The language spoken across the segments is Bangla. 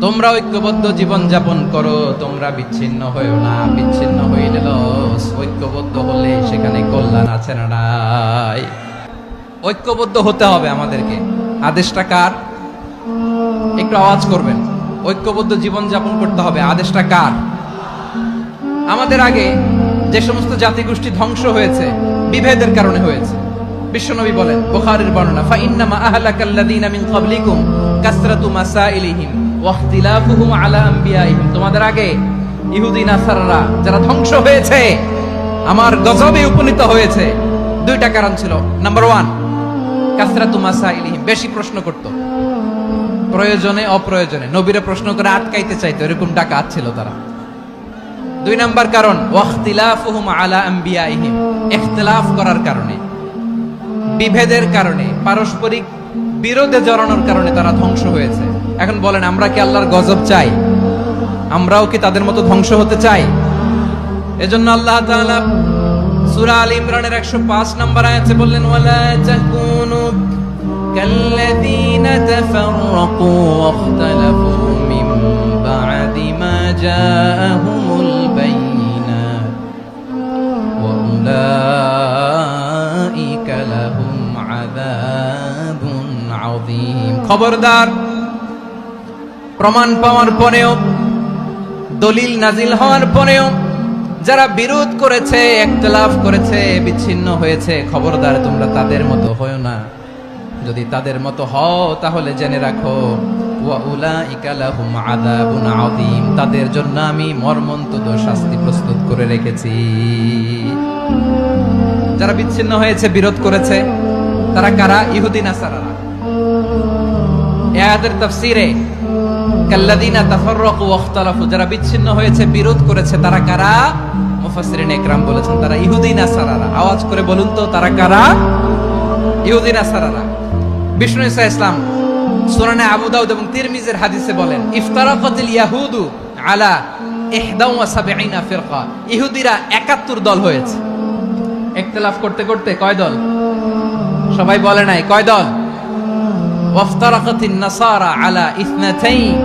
তোমরা ঐক্যবদ্ধ জীবন যাপন করো, তোমরা বিচ্ছিন্ন হয়েও না, বিচ্ছিন্ন লস। ঐক্যবদ্ধ হলে সেখানে কল্যাণ আছে না নাই। ঐক্যবদ্ধ হতে হবে আমাদেরকে। আদেশটা কার? একটু আওয়াজ করবেন। ঐক্যবদ্ধ জীবন যাপন করতে হবে। আদেশটা কার? আমাদের আগে যে সমস্ত জাতিগোষ্ঠী ধ্বংস হয়েছে, বিভেদের কারণে হয়েছে। বিশ্বনবী বলেন, বুখারীর বর্ণনা, ফাইন্নামা আহলাকাল্লাযীনা মিন ক্বাবলিকুম কাসরাতু তোমাদের আগে ইহুদি, নাসারারা যারা ধ্বংস হয়েছে, আমার গজবে উপনীত হয়েছে। দুইটা কারণ ছিল। নাম্বার ওয়ান কাসরাতু মাসাইলিহিম, বেশি প্রশ্ন করত। প্রয়োজনে, অপ্রয়োজনে। নবীরে প্রশ্ন করে আটকাইতে চাইতো, এরকম ডাকাত ছিল তারা। দুই নাম্বার কারণ, ওয়াখতিলাফুহুম আলা আম্বিয়াইহিম ইখতিলাফ করার কারণে। বিভেদের কারণে, পারস্পরিক বিরোধে জড়ানোর কারণে তারা ধ্বংস হয়েছে। এখন বলেন, আমরা কি আল্লাহর গজব চাই? আমরাও কি তাদের মতো ধ্বংস হতে চাই? এজন্য আল্লাহ তাআলা সূরা আল ইমরানের 105 নম্বর আয়াতে বললেন, ওয়ালা তাকুনু কাল্লাযীনা তাফাররাকু ওয়াখতালাফু মিন বা'দি মা জাআহুমুল বাইয়িনাত ওয়া উলাইকা লাহুম আযাবুন আযীম। খবরদার প্রমাণ পাওয়ার পরেও, দলিল নাজিল হওয়ার পরেও, যারা বিরোধ করেছে, একতলাফ করেছে, বিচ্ছিন্ন হয়েছে, খবরদার তোমরা তাদের মতো হও না। যদি তাদের মতো হও, তাহলে জেনে রাখো তাদের জন্য আমি মর্মন্তুদ শাস্তি প্রস্তুত করে রেখেছি। যারা বিচ্ছিন্ন হয়েছে, বিরোধ করেছে, তারা কারা? ইহুদি, নাসারারা। এ আয়াতের তাফসীরে কাল্লাযীনা তাফাররাকু ওয়াখতালাফু যারা বিচ্ছিন্ন হয়েছে, বিরোধ করেছে, তারা কারা? মুফাসসিরিন ইকরাম বলেছেন, তারা ইহুদি নাসারারা আওয়াজ করে বলুন তো, তারা কারা? ইহুদি নাসারারা বিষ্ণু ইসা ইসলাম সুনানে আবু দাউদ এবং তিরমিজের হাদিসে বলেন, ইফতারাকাতিল ইয়াহুদু আলা ইহদাউ ওয়া সাবঈনা ফিরকা। ইহুদিরা 71 দল হয়েছে। ইখতিলাফ করতে করতে কয় দল? সবাই বলে নাই, কয় দল? ওয়াফতারাকাতিন আলা ইসনাতাইন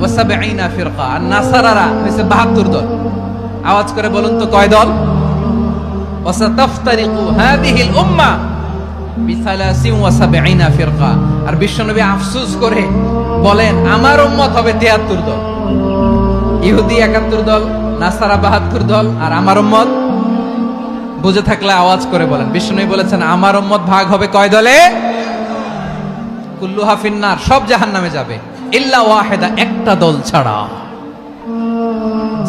ওয়া সাবঈনা ফিরকা আর নাসারারা হয়েছে 72 দল। আওয়াজ করে বলুন তো কয় দল? ওয়াসাতাফতারিকু হাদিহিল উম্মাহ বিসালাসিন ওয়া আর বিশ্বনবী আফসোস করে বলেন, আমার উম্মত হবে 73 দল। ইহুদি 71 দল, নাসারা 72 দল, আর আমার বুঝে থাকলে আওয়াজ করে বলেন। বিষ্ণু বলেছেন, আমার উম্মত ভাগ হবে কয় দলে? কুল্লু ফিন্নার, সব জাহান নামে যাবে। ইল্লা ওয়াহেদা, একটা দল ছাড়া।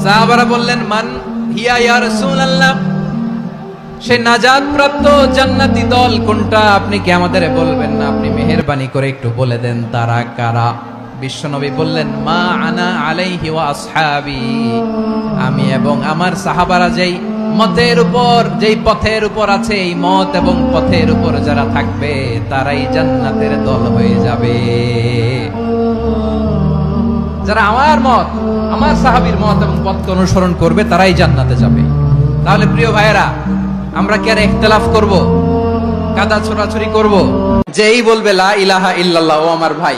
সাহাবারা বললেন, মান হিয়া ইয়া রাসূলুল্লাহ? সে নাজাদ প্রাপ্ত জান্নাতি দল কোনটা? আপনি কি আমাদের বলবেন না? আপনি মেহেরবানি করে একটু বলে দেন, তারা কারা? বিশ্বনবী বললেন, মা আনা আলাইহি ওয়া আসহাবি। আমি এবং আমার সাহাবারা যেই মতের উপর, যেই পথের উপর আছে, এই মত এবং পথের উপর যারা থাকবে, তারাই জান্নাতের দল হয়ে যাবে। যারা আমার মত, আমার সাহাবীর মত এবং পথকে অনুসরণ করবে, তারাই জান্নাতে যাবে। তাহলে প্রিয় ভাইয়েরা, আমরা কি আর ইখতিলাফ করব? কাদা ছোড়াছুরি করব? যেই বলবে, লা ইলাহা ইল্লাল্লাহ, ও আমার ভাই।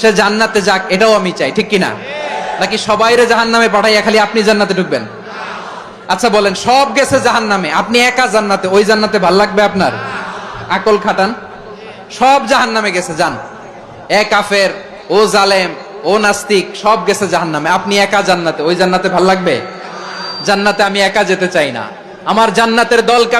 সে জান্নাতে যাক, এটাও আমি চাই, ঠিক কিনা? নাকি সবাইরে জাহান নামে পাঠাইয়া খালি আপনি জান্নাতে ঢুকবেন? আচ্ছা বলেন, সব গেছে জাহান নামে আপনি একা জান্নাতে, ওই জান্নাতে ভালো লাগবে আপনার? আকল খাটান। সব জাহান নামে গেছে, যান। এ কাফের, ও জালেম, ও নাস্তিক, সব গেছে জাহান নামে আপনি একা জান্নাতে, ওই জান্নাতে ভালো লাগবে? জান্নাতে আমি একা যেতে চাই না। আমার জান্নাতের দলকে